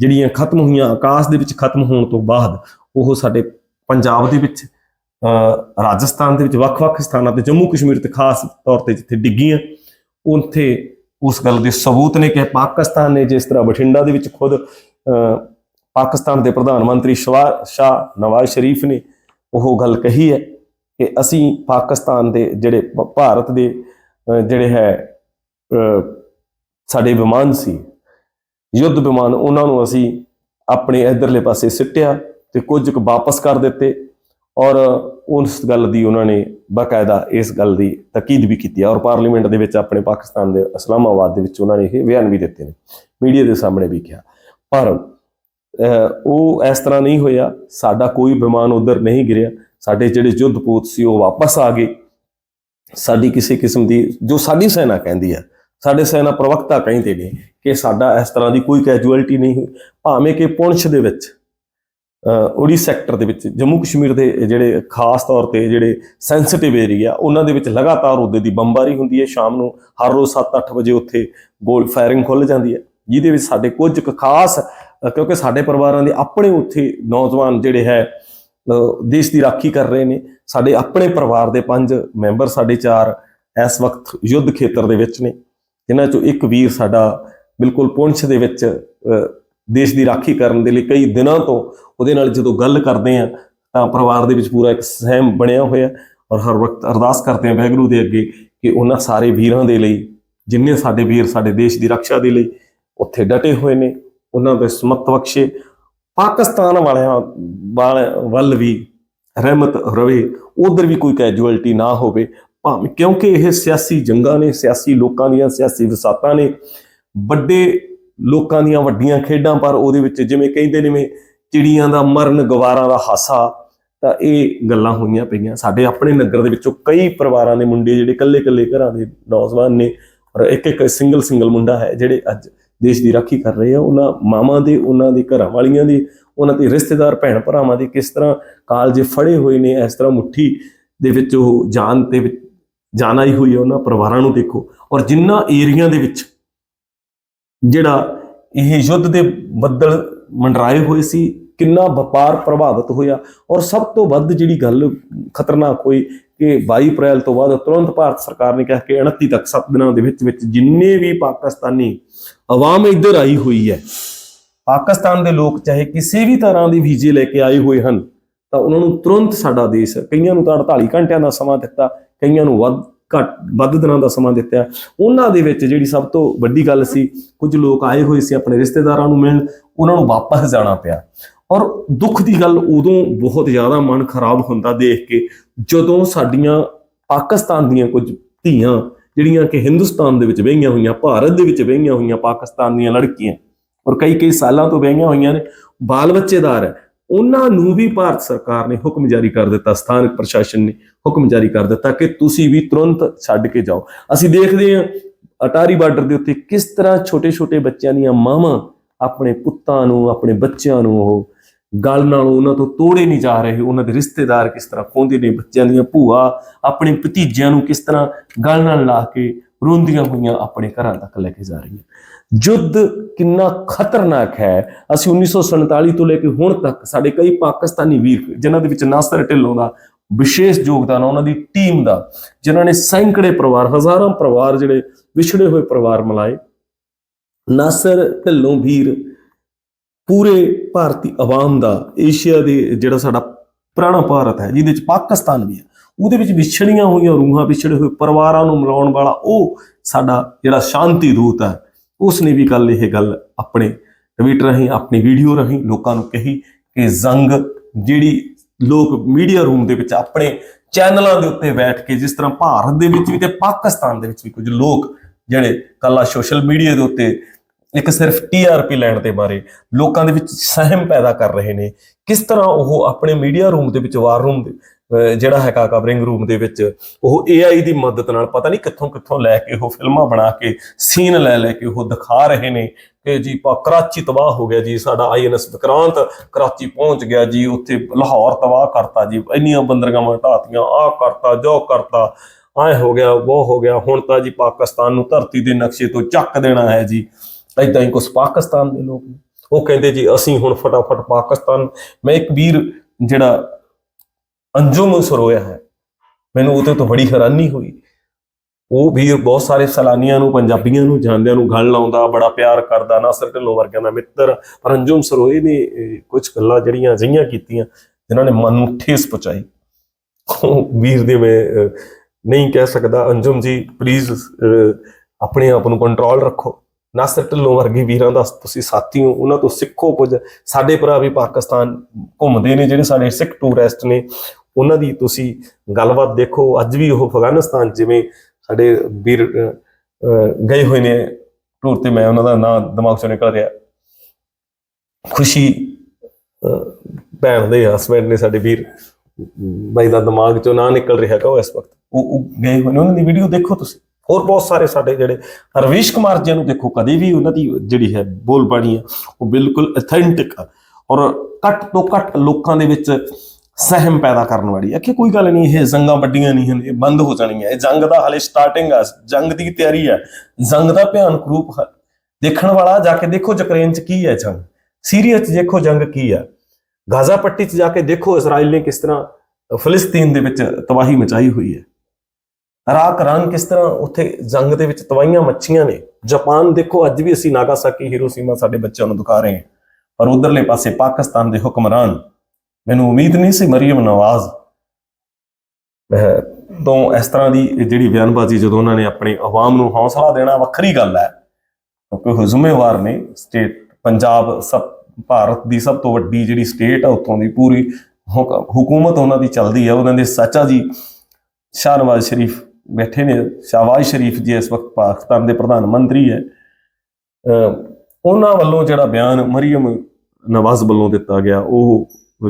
A: ਜਿਹੜੀਆਂ ਖਤਮ ਹੋਈਆਂ, ਆਕਾਸ਼ ਦੇ ਵਿੱਚ ਖਤਮ ਹੋਣ ਤੋਂ ਬਾਅਦ ਉਹ ਸਾਡੇ ਪੰਜਾਬ ਦੇ ਵਿੱਚ ਰਾਜਸਥਾਨ ਦੇ ਵਿੱਚ, ਵੱਖ-ਵੱਖ ਸਥਾਨਾਂ ਤੇ ਜੰਮੂ ਕਸ਼ਮੀਰ ਤੇ ਖਾਸ ਤੌਰ ਤੇ ਜਿੱਥੇ ਡਿੱਗੀਆਂ, ਉੱਥੇ ਉਸ ਗੱਲ ਦੇ ਸਬੂਤ ਨੇ ਕਿ ਪਾਕਿਸਤਾਨ ਨੇ ਜਿਸ ਤਰ੍ਹਾਂ ਬਠਿੰਡਾ ਦੇ ਵਿੱਚ ਖੁਦ ਪਾਕਿਸਤਾਨ ਦੇ ਪ੍ਰਧਾਨ ਮੰਤਰੀ ਸ਼ਵਾ- ਸ਼ਾਹ ਨਵਾਜ਼ ਸ਼ਰੀਫ ਨੇ ਉਹ ਗੱਲ ਕਹੀ ਹੈ ਕਿ ਅਸੀਂ ਪਾਕਿਸਤਾਨ ਦੇ ਜਿਹੜੇ ਭਾਰਤ ਦੇ ਜਿਹੜੇ ਹੈ ਸਾਡੇ ਵਿਮਾਨ ਸੀ ਯੁੱਧ ਵਿਮਾਨ ਉਹਨਾਂ ਨੂੰ ਅਸੀਂ ਆਪਣੇ ਇਧਰਲੇ ਪਾਸੇ ਸਿੱਟਿਆ ਤੇ ਕੁਝ ਕੁ ਵਾਪਸ ਕਰ ਦਿੱਤੇ ਔਰ ਉਸ ਗੱਲ ਦੀ ਉਹਨਾਂ ਨੇ ਬਕਾਇਦਾ ਇਸ ਗੱਲ ਦੀ ਤਾਕੀਦ ਵੀ ਕੀਤੀ ਔਰ ਪਾਰਲੀਮੈਂਟ ਦੇ ਵਿੱਚ ਆਪਣੇ ਪਾਕਿਸਤਾਨ ਦੇ ਇਸਲਾਮਾਬਾਦ ਦੇ ਵਿੱਚ ਉਹਨਾਂ ਨੇ ਇਹ ਬਿਆਨ ਵੀ ਦਿੱਤੇ ਨੇ ਮੀਡੀਆ ਦੇ ਸਾਹਮਣੇ ਵੀ ਕਿਹਾ। ਪਰ ਅਹ, ਉਹ ਇਸ ਤਰ੍ਹਾਂ ਨਹੀਂ ਹੋਇਆ ਸਾਡਾ ਕੋਈ ਵਿਮਾਨ ਉਧਰ ਨਹੀਂ ਗਿਰਿਆ ਸਾਡੇ ਜਿਹੜੇ ਯੁੱਧਪੂਤ ਸੀ ਉਹ ਵਾਪਸ ਆ ਗਏ। ਸਾਡੀ ਕਿਸੇ ਕਿਸਮ ਦੀ ਜੋ ਸਾਡੀ ਸੈਨਾ ਕਹਿੰਦੀ ਹੈ ਸਾਡੇ ਸੈਨਾ ਪ੍ਰਵਕਤਾ ਕਹਿੰਦੇ ਨੇ ਕਿ ਸਾਡਾ ਇਸ ਤਰ੍ਹਾਂ ਦੀ ਕੋਈ ਕੈਜੂਅਲਟੀ ਨਹੀਂ ਹੋਈ। ਭਾਵੇਂ ਕਿ ਪੁੰਛ ਦੇ ਵਿੱਚ, ਅਹ ਉੜੀ ਸੈਕਟਰ ਦੇ ਵਿੱਚ, ਜੰਮੂ ਕਸ਼ਮੀਰ ਦੇ ਜਿਹੜੇ ਖਾਸ ਤੌਰ ਤੇ ਜਿਹੜੇ ਸੈਂਸਿਟਿਵ ਏਰੀਆ ਉਹਨਾਂ ਦੇ ਵਿੱਚ ਲਗਾਤਾਰ ਉਹਦੇ ਦੀ ਬੰਬਾਰੀ ਹੁੰਦੀ ਹੈ। ਸ਼ਾਮ ਨੂੰ ਹਰ ਰੋਜ਼ 7-8 ਵਜੇ ਉੱਥੇ ਗੋਲ ਫਾਇਰਿੰਗ ਖੁੱਲ ਜਾਂਦੀ ਹੈ। ਜਿਹਦੇ ਵਿੱਚ ਸਾਡੇ ਕੁਝ ਕੁ ਖਾਸ ਕਿਉਂਕਿ ਸਾਡੇ ਪਰਿਵਾਰਾਂ ਦੇ ਆਪਣੇ ਉੱਥੇ ਨੌਜਵਾਨ ਜਿਹੜੇ ਹੈ ਦੇਸ਼ ਦੀ ਰਾਖੀ ਕਰ ਰਹੇ ਨੇ। ਸਾਡੇ ਆਪਣੇ ਪਰਿਵਾਰ ਦੇ ਪੰਜ ਮੈਂਬਰ ਸਾਡੇ ਚਾਰ ਇਸ ਵਕਤ ਯੁੱਧ ਖੇਤਰ ਦੇ ਵਿੱਚ ਨੇ। ਜਿਨ੍ਹਾਂ ਚੋਂ ਇੱਕ ਵੀਰ ਸਾਡਾ ਬਿਲਕੁਲ ਪੁੰਛ ਦੇ ਵਿੱਚ ਦੇਸ਼ ਦੀ ਰਾਖੀ ਕਰਨ ਦੇ ਲਈ ਕਈ ਦਿਨਾਂ ਤੋਂ ਉਹਦੇ ਨਾਲ ਜਦੋਂ ਗੱਲ ਕਰਦੇ ਆ, ਤਾਂ ਪਰਿਵਾਰ ਦੇ ਵਿੱਚ ਪੂਰਾ ਇੱਕ ਸਹਿਮ ਬਣਿਆ ਹੋਇਆ ਔਰ ਹਰ ਵਕਤ ਅਰਦਾਸ ਕਰਦੇ ਆ ਵਾਹਿਗੁਰੂ ਦੇ ਅੱਗੇ ਕਿ ਉਹਨਾਂ ਸਾਰੇ ਵੀਰਾਂ ਦੇ ਲਈ, ਜਿੰਨੇ ਸਾਡੇ ਵੀਰ ਸਾਡੇ ਦੇਸ਼ ਦੀ ਰੱਖਿਆ ਦੇ ਲਈ ਉੱਥੇ ਡਟੇ ਹੋਏ ਨੇ, ਉਹਨਾਂ ਦੇ ਸਮਤ ਬਖਸ਼ੇ, ਪਾਕਿਸਤਾਨ ਵਾਲਿਆਂ ਵਾਲ- ਵੱਲ ਵੀ ਰਹਿਮਤ ਰਵੇ, ਉਧਰ ਵੀ ਕੋਈ ਕੈਜੂਅਲਟੀ ਨਾ ਹੋਵੇ ਭਾਵੇਂ ਕਿਉਂਕਿ ਇਹ ਸਿਆਸੀ ਜੰਗਾਂ ਨੇ, ਸਿਆਸੀ ਲੋਕਾਂ ਦੀਆਂ, ਸਿਆਸੀ ਵਸਾਤਾਂ ਨੇ, ਵੱਡੇ ਲੋਕਾਂ ਦੀਆਂ ਵੱਡੀਆਂ ਖੇਡਾਂ, ਪਰ ਉਹਦੇ ਵਿੱਚ ਜਿਵੇਂ ਕਹਿੰਦੇ ਨੇ ਵੀ ਚਿੜੀਆਂ ਦਾ ਮਰਨ, ਗਵਾਰਾਂ ਦਾ ਹਾਸਾ, ਤਾਂ ਇਹ ਗੱਲਾਂ ਹੋਈਆਂ ਪਈਆਂ। ਸਾਡੇ ਆਪਣੇ ਨਗਰ ਦੇ ਵਿੱਚੋਂ ਕਈ ਪਰਿਵਾਰਾਂ ਦੇ ਮੁੰਡੇ ਜਿਹੜੇ ਇਕੱਲੇ-ਇਕੱਲੇ ਘਰਾਂ ਦੇ ਨੌਜਵਾਨ ਨੇ, ਔਰ ਇੱਕ ਇੱਕ ਸਿੰਗਲ ਸਿੰਗਲ ਮੁੰਡਾ ਹੈ ਜਿਹੜੇ ਅੱਜ ਦੇਸ਼ ਦੀ ਰਾਖੀ ਕਰ ਰਹੇ ਆ। ਉਹਨਾਂ ਮਾਵਾਂ ਦੇ, ਉਹਨਾਂ ਦੇ ਘਰਾਂ ਵਾਲੀਆਂ ਦੇ, ਉਹਨਾਂ ਦੇ ਰਿਸ਼ਤੇਦਾਰ ਭੈਣ ਭਰਾਵਾਂ ਦੇ ਕਿਸ ਤਰ੍ਹਾਂ ਕਾਲਜੇ ਫੜੇ ਹੋਏ ਨੇ, ਇਸ ਤਰ੍ਹਾਂ ਮੁੱਠੀ ਦੇ ਵਿੱਚ ਉਹ ਜਾਨ ਤੇ ਜਾਨ ਆਈ ਹੋਈ ਹੈ ਉਹਨਾਂ ਪਰਿਵਾਰਾਂ ਨੂੰ ਦੇਖੋ ਔਰ ਜਿੰਨਾ ਏਰੀਆ ਦੇ ਵਿੱਚ ਜਿਹੜਾ ਇਹ ਯੁੱਧ ਦੇ ਬੱਦਲ ਮੰਡਰਾਏ ਹੋਏ ਸੀ, ਕਿੰਨਾ ਵਪਾਰ ਪ੍ਰਭਾਵਿਤ ਹੋਇਆ ਔਰ ਸਭ ਤੋਂ ਵੱਧ ਜਿਹੜੀ ਗੱਲ ਖਤਰਨਾਕ ਹੋਈ ਕਿ 22 ਅਪ੍ਰੈਲ ਤੋਂ ਬਾਅਦ ਤੁਰੰਤ ਭਾਰਤ ਸਰਕਾਰ ਨੇ ਕਿਹਾ ਕਿ 29 ਤੱਕ 7 ਦਿਨਾਂ ਦੇ ਵਿੱਚ ਵਿੱਚ ਜਿੰਨੇ ਵੀ ਪਾਕਿਸਤਾਨੀ ਆਵਾਮ ਇੱਧਰ ਆਈ ਹੋਈ ਹੈ, ਪਾਕਿਸਤਾਨ ਦੇ ਲੋਕ ਚਾਹੇ ਕਿਸੇ ਵੀ ਤਰ੍ਹਾਂ ਦੇ ਵੀਜ਼ੇ ਲੈ ਕੇ ਆਏ ਹੋਏ ਹਨ, ਤਾਂ ਉਹਨਾਂ ਨੂੰ ਤੁਰੰਤ ਸਾਡਾ ਦੇਸ਼ ਕਈਆਂ ਨੂੰ ਤਾਂ 48 ਘੰਟਿਆਂ ਦਾ ਸਮਾਂ ਦਿੱਤਾ ਕਈਆਂ ਨੂੰ ਵੱਧ ਘੱਟ, ਵੱਧ ਦਿਨਾਂ ਦਾ ਸਮਾਂ ਦਿੱਤਾ। ਉਹਨਾਂ ਦੇ ਵਿੱਚ ਜਿਹੜੀ ਸਭ ਤੋਂ ਵੱਡੀ ਗੱਲ ਸੀ, ਕੁਝ ਲੋਕ ਆਏ ਹੋਏ ਸੀ ਆਪਣੇ ਰਿਸ਼ਤੇਦਾਰਾਂ ਨੂੰ ਮਿਲਣ, ਉਹਨਾਂ ਨੂੰ ਵਾਪਸ ਜਾਣਾ ਪਿਆ। ਔਰ ਦੁੱਖ ਦੀ ਗੱਲ ਉਦੋਂ ਬਹੁਤ ਜ਼ਿਆਦਾ ਮਨ ਖਰਾਬ ਹੁੰਦਾ ਦੇਖ ਕੇ, ਜਦੋਂ ਸਾਡੀਆਂ ਪਾਕਿਸਤਾਨ ਦੀਆਂ ਕੁਝ ਧੀਆਂ, ਜਿਹੜੀਆਂ ਕਿ ਹਿੰਦੁਸਤਾਨ ਦੇ ਵਿੱਚ ਵਹੀਆਂ ਹੋਈਆਂ, ਭਾਰਤ ਦੇ ਵਿੱਚ ਵਹੀਆਂ ਹੋਈਆਂ ਪਾਕਿਸਤਾਨ ਦੀਆਂ ਲੜਕੀਆਂ, ਔਰ ਕਈ ਕਈ ਸਾਲਾਂ ਤੋਂ ਵਹੀਆਂ ਹੋਈਆਂ ਨੇ ਬਾਲ ਬੱਚੇਦਾਰ ਹੈ ਉਹਨਾਂ ਨੂੰ ਵੀ ਭਾਰਤ ਸਰਕਾਰ ਨੇ ਹੁਕਮ ਜਾਰੀ ਕਰ ਦਿੱਤਾ, ਸਥਾਨਕ ਪ੍ਰਸ਼ਾਸਨ ਨੇ ਹੁਕਮ ਜਾਰੀ ਕਰ ਦਿੱਤਾ ਕਿ ਤੁਸੀਂ ਵੀ ਤੁਰੰਤ ਛੱਡ ਕੇ ਜਾਓ। ਅਸੀਂ ਦੇਖਦੇ ਹਾਂ ਅਟਾਰੀ ਬਾਰਡਰ ਦੇ ਉੱਤੇ ਕਿਸ ਤਰ੍ਹਾਂ ਛੋਟੇ-ਛੋਟੇ ਬੱਚਿਆਂ ਦੀਆਂ ਮਾਵਾਂ ਆਪਣੇ ਪੁੱਤਾਂ ਨੂੰ, ਆਪਣੇ ਬੱਚਿਆਂ ਨੂੰ ਉਹ ਗਲ ਨਾਲ ਉਹਨਾਂ ਤੋਂ ਤੋੜੇ ਨਹੀਂ ਜਾ ਰਹੇ, ਉਹਨਾਂ ਦੇ ਰਿਸ਼ਤੇਦਾਰ ਕਿਸ ਤਰ੍ਹਾਂ ਖੋਂਦੇ ਨੇ, ਬੱਚਿਆਂ ਦੀਆਂ ਭੂਆ, ਆਪਣੇ ਭਤੀਜਿਆਂ ਨੂੰ ਕਿਸ ਤਰ੍ਹਾਂ ਗਲ ਨਾਲ ਲਾ ਕੇ ਰੋਂਦੀਆਂ ਹੋਈਆਂ ਆਪਣੇ ਘਰਾਂ ਤੱਕ ਲੈ ਕੇ ਜਾ ਰਹੀਆਂ। ਯੁੱਧ ਕਿੰਨਾ ਖਤਰਨਾਕ ਹੈ। ਅਸੀਂ 1947 ਤੋਂ ਲੈ ਕੇ ਹੁਣ ਤੱਕ ਸਾਡੇ ਕਈ ਪਾਕਿਸਤਾਨੀ ਵੀਰ ਜਿਨ੍ਹਾਂ ਦੇ ਵਿੱਚ ਨਾਸਰ ਢਿੱਲੋਂ ਦਾ ਵਿਸ਼ੇਸ਼ ਯੋਗਦਾਨ ਆ ਉਹਨਾਂ ਦੀ ਟੀਮ ਦਾ, ਜਿਨ੍ਹਾਂ ਨੇ ਸੈਂਕੜੇ ਪਰਿਵਾਰ, ਹਜ਼ਾਰਾਂ ਪਰਿਵਾਰ ਜਿਹੜੇ ਵਿਛੜੇ ਹੋਏ ਪਰਿਵਾਰ ਮਿਲਾਏ। ਨਾਸਰ ਢਿੱਲੋਂ ਵੀਰ ਪੂਰੇ ਭਾਰਤੀ ਆਵਾਮ ਦਾ, ਏਸ਼ੀਆ ਦੇ ਜਿਹੜਾ ਸਾਡਾ ਪੁਰਾਣਾ ਭਾਰਤ ਹੈ, ਜਿਹਦੇ ਵਿੱਚ ਪਾਕਿਸਤਾਨ ਵੀ ਹੈ, ਉਹਦੇ ਵਿੱਚ ਵਿਛੜੀਆਂ ਹੋਈਆਂ ਰੂਹਾਂ, ਵਿਛੜੇ ਹੋਏ ਪਰਿਵਾਰਾਂ ਨੂੰ ਮਿਲਾਉਣ ਵਾਲਾ ਉਹ ਸਾਡਾ ਜਿਹੜਾ ਸ਼ਾਂਤੀ ਦੂਤ ਹੈ ਉਸ ਨੇ ਵੀ ਕੱਲ ਇਹ ਗੱਲ ਆਪਣੇ ਟਵਿੱਟਰ ਰਾਹੀਂ, ਆਪਣੀ ਵੀਡੀਓ ਰਾਹੀਂ ਲੋਕਾਂ ਨੂੰ ਕਹੀ ਕਿ ਜ਼ੰਗ ਜਿਹੜੀ ਲੋਕ ਮੀਡੀਆ ਰੂਮ ਦੇ ਵਿੱਚ ਆਪਣੇ ਚੈਨਲਾਂ ਦੇ ਉੱਤੇ ਬੈਠ ਕੇ ਜਿਸ ਤਰ੍ਹਾਂ ਭਾਰਤ ਦੇ ਵਿੱਚ ਵੀ ਤੇ ਪਾਕਿਸਤਾਨ ਦੇ ਵਿੱਚ ਵੀ ਕੁਝ ਲੋਕ ਜਿਹੜੇ ਕੱਲਾ ਸੋਸ਼ਲ ਮੀਡੀਆ ਦੇ ਉੱਤੇ ਇੱਕ ਸਿਰਫ ਟੀਆਰਪੀ ਲੈਣ ਦੇ ਬਾਰੇ ਲੋਕਾਂ ਦੇ ਵਿੱਚ ਸਹਿਮ ਪੈਦਾ ਕਰ ਰਹੇ ਨੇ, ਕਿਸ ਤਰ੍ਹਾਂ ਉਹ ਆਪਣੇ ਮੀਡੀਆ ਰੂਮ ਦੇ ਵਿੱਚ ਵਾਰ ਰੂਮ ਦੇ ਜਿਹੜਾ ਹੈਗਾ ਕਵਰਿੰਗ ਰੂਮ ਦੇ ਵਿੱਚ, ਉਹ AI ਦੀ ਮਦਦ ਨਾਲ ਪਤਾ ਨਹੀਂ ਕਿੱਥੋਂ ਕਿੱਥੋਂ ਲੈ ਕੇ ਉਹ ਫਿਲਮਾਂ ਬਣਾ ਕੇ ਸੀਨ ਲੈ ਲੈ ਕੇ ਉਹ ਦਿਖਾ ਰਹੇ ਨੇ ਕਿ ਜੀ ਪਾ ਕਰਾਚੀ ਤਬਾਹ ਹੋ ਗਿਆ ਜੀ, ਸਾਡਾ ਆਈਐਨਐਸ ਵਿਕਰਾਂਤ ਕਰਾਚੀ ਪਹੁੰਚ ਗਿਆ ਜੀ, ਉੱਥੇ ਲਾਹੌਰ ਤਬਾਹ ਕਰਤਾ ਜੀ, ਇੰਨੀਆਂ ਬੰਦਰਗਾਹਾਂ ਢਾਤੀਆਂ ਆਹ ਕਰਤਾ, ਜੋ ਕਰਤਾ ਆਏ ਹੋ ਗਿਆ ਉਹ ਹੋ ਗਿਆ, ਹੁਣ ਤਾਂ ਜੀ ਪਾਕਿਸਤਾਨ ਨੂੰ ਧਰਤੀ ਦੇ ਨਕਸ਼ੇ ਤੋਂ ਚੱਕ ਦੇਣਾ ਹੈ ਜੀ। ਏਦਾਂ ਹੀ ਕੁਝ ਪਾਕਿਸਤਾਨ ਦੇ ਲੋਕ ਨੇ। ਉਹ ਕਹਿੰਦੇ ਜੀ, ਅਸੀਂ ਹੁਣ ਫਟਾਫਟ ਪਾਕਿਸਤਾਨ, ਮੈਂ ਇੱਕ ਵੀਰ ਜਿਹੜਾ ਅੰਜੁਮ ਸਰੋਇਆ ਹੈ। ਮੈਨੂੰ ਉਹਦੇ ਤੋਂ ਬੜੀ ਹੈਰਾਨੀ ਹੋਈ। ਉਹ ਵੀਰ ਬਹੁਤ ਸਾਰੇ ਸੈਲਾਨੀਆਂ ਨੂੰ, ਪੰਜਾਬੀਆਂ ਨੂੰ, ਜਾਂਦਿਆਂ ਨੂੰ ਗੱਲ ਲਾਉਂਦਾ, ਬੜਾ ਪਿਆਰ ਕਰਦਾ ਨਾਸਰ ਢਿੱਲੋਂ ਵਰਗਿਆਂ ਦਾ ਮਿੱਤਰ। ਪਰ ਅੰਜੁਮ ਸਰੋਏ ਨੇ ਕੁਝ ਗੱਲਾਂ ਜਿਹੜੀਆਂ ਅਜਿਹੀਆਂ ਕੀਤੀਆਂ, ਜਿਨ੍ਹਾਂ ਨੇ ਮਨ ਨੂੰ ਠੇਸ ਪਹੁੰਚਾਈ। ਵੀਰ ਦੇ ਮੈਂ ਨਹੀਂ ਕਹਿ ਸਕਦਾ। ਅੰਜੁਮ ਜੀ ਪਲੀਜ਼ ਆਪਣੇ ਆਪ ਨੂੰ ਕੰਟਰੋਲ ਰੱਖੋ। ਨਾਸਰ ਢਿੱਲੋਂ ਵਰਗੇ ਵੀਰਾਂ ਦਾ ਤੁਸੀਂ ਸਾਥੀ ਹੋ। ਉਹਨਾਂ ਤੋਂ ਸਿੱਖੋ ਕੁਝ। ਸਾਡੇ ਭਰਾ ਵੀ ਪਾਕਿਸਤਾਨ ਘੁੰਮਦੇ ਨੇ, ਜਿਹੜੇ ਸਾਡੇ ਸਿੱਖ ਟੂਰਿਸਟ ਨੇ। ਉਹਨਾਂ ਦੀ ਤੁਸੀਂ ਗੱਲਬਾਤ ਦੇਖੋ। ਅੱਜ ਵੀ ਉਹ ਅਫਗਾਨਿਸਤਾਨ ਜਿਵੇਂ ਸਾਡੇ ਵੀਰ ਅਹ, ਗਏ ਹੋਏ ਨੇ ਟੂਰ ਤੇ ਮੈਂ ਉਹਨਾਂ ਦਾ ਨਾਂ ਦਿਮਾਗ ਚੋਂ ਨਿਕਲ ਰਿਹਾ। ਖੁਸ਼ੀ ਅਹ, ਭੈਣ ਦੇ ਹਸਬੰਡ ਨੇ ਸਾਡੇ ਵੀਰ ਬਾਈ ਦਾ ਦਿਮਾਗ ਚੋਂ ਨਾ ਨਿਕਲ ਰਿਹਾ ਹੈਗਾ ਉਹ ਇਸ ਵਕਤ। ਉਹ ਉਹ ਗਏ ਹੋਏ ਨੇ। ਉਹਨਾਂ ਦੀ ਵੀਡੀਓ ਦੇਖੋ ਤੁਸੀਂ। ਹੋਰ ਬਹੁਤ ਸਾਰੇ ਸਾਡੇ ਜਿਹੜੇ ਰਵੀਸ਼ ਕੁਮਾਰ ਜੀ ਨੂੰ ਦੇਖੋ ਕਦੇ ਵੀ ਉਹਨਾਂ ਦੀ ਜਿਹੜੀ ਹੈ ਬੋਲ ਬਾਣੀ ਹੈ ਉਹ ਬਿਲਕੁਲ ਅਥੈਂਟਿਕ ਆ। ਔਰ ਘੱਟ ਤੋਂ ਘੱਟ ਲੋਕਾਂ ਦੇ ਵਿੱਚ ਸਹਿਮ ਪੈਦਾ ਕਰਨ ਵਾਲੀ ਹੈ। ਕਿ ਕੋਈ ਗੱਲ ਨਹੀਂ, ਇਹ ਜੰਗਾਂ ਵੱਡੀਆਂ ਨਹੀਂ ਹਨ ਇਹ ਬੰਦ ਹੋ ਜਾਣੀਆਂ। ਇਹ ਜੰਗ ਦਾ ਹਾਲੇ ਸਟਾਰਟਿੰਗ ਆ, ਜੰਗ ਦੀ ਤਿਆਰੀ ਹੈ ਜੰਗ ਦਾ ਭਿਆਨਕ ਰੂਪ ਦੇਖਣ ਵਾਲਾ ਜਾ ਕੇ ਦੇਖੋ ਯੂਕਰੇਨ ਚ ਕੀ ਹੈ ਜੰਗ। ਸੀਰੀਆ ਚ ਦੇਖੋ ਜੰਗ ਕੀ ਹੈ ਗਾਜ਼ਾ ਪੱਟੀ ਚ ਜਾ ਕੇ ਦੇਖੋ ਇਜ਼ਰਾਈਲ ਨੇ ਕਿਸ ਤਰ੍ਹਾਂ ਫਿਲਿਸਤੀਨ ਦੇ ਵਿੱਚ ਤਬਾਹੀ ਮਚਾਈ ਹੋਈ ਹੈ। ਇਰਾਕ ਰਨ ਕਿਸ ਤਰ੍ਹਾਂ ਉੱਥੇ ਜੰਗ ਦੇ ਵਿੱਚ ਤਵਾਈਆਂ ਮੱਛੀਆਂ ਨੇ। ਜਾਪਾਨ ਦੇਖੋ ਅੱਜ ਵੀ ਅਸੀਂ ਨਾਗਾਸਾਕੀ, ਹੀਰੋਸ਼ੀਮਾ ਸਾਡੇ ਬੱਚਿਆਂ ਨੂੰ ਦਿਖਾ ਰਹੇ ਹਾਂ। ਪਰ ਉਧਰਲੇ ਪਾਸੇ ਪਾਕਿਸਤਾਨ ਦੇ ਹੁਕਮਰਾਨ ਮੈਨੂੰ ਉਮੀਦ ਨਹੀਂ ਸੀ ਮਰੀਮ ਨਵਾਜ਼। ਤੋਂ ਇਸ ਤਰ੍ਹਾਂ ਦੀ ਜਿਹੜੀ ਬਿਆਨਬਾਜ਼ੀ ਜਦੋਂ ਉਹਨਾਂ ਨੇ ਆਪਣੀ ਆਵਾਮ ਨੂੰ ਹੌਸਲਾ ਦੇਣਾ ਵੱਖਰੀ ਗੱਲ ਹੈ, ਕਿਉਂਕਿ ਉਹ ਜ਼ਿੰਮੇਵਾਰ ਨੇ ਸਟੇਟ ਪੰਜਾਬ ਸਭ, ਭਾਰਤ ਦੀ ਸਭ ਤੋਂ ਵੱਡੀ ਜਿਹੜੀ ਸਟੇਟ ਆ, ਉੱਥੋਂ ਦੀ ਪੂਰੀ ਹਕੂਮਤ ਉਹਨਾਂ ਦੀ ਚੱਲਦੀ ਹੈ ਉਹਨਾਂ ਦੇ ਚਾਚਾ ਜੀ ਸ਼ਾਹਨਵਾਜ਼ ਸ਼ਰੀਫ ਬੈਠੇ ਨੇ, ਸ਼ਾਹਬਾਜ਼ ਸ਼ਰੀਫ ਜੀ ਇਸ ਵਕਤ ਪਾਕਿਸਤਾਨ ਦੇ ਪ੍ਰਧਾਨ ਮੰਤਰੀ ਹੈ। ਅਹ ਉਹਨਾਂ ਵੱਲੋਂ ਜਿਹੜਾ ਬਿਆਨ ਮਰੀਮ ਨਵਾਜ਼ ਵੱਲੋਂ ਦਿੱਤਾ ਗਿਆ, ਉਹ